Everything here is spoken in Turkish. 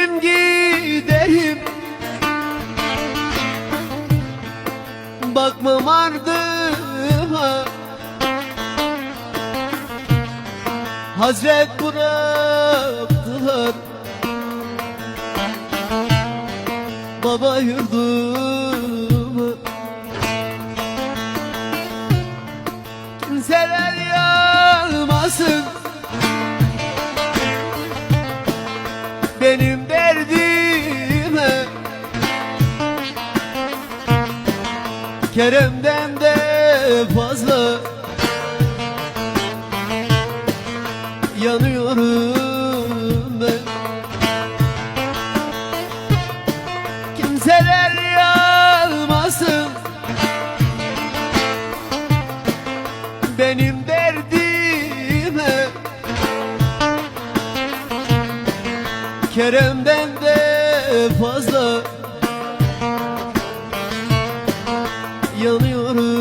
Giderim giderim. Bakmam ardıma Hasret bıraktılar. Baba yurdumu. Kimseler yanmasın. Benim Kerem'den de fazla Yanıyorum ben. Kimseler yanmasın. Benim derdime Kerem'den de fazla Yanıyorum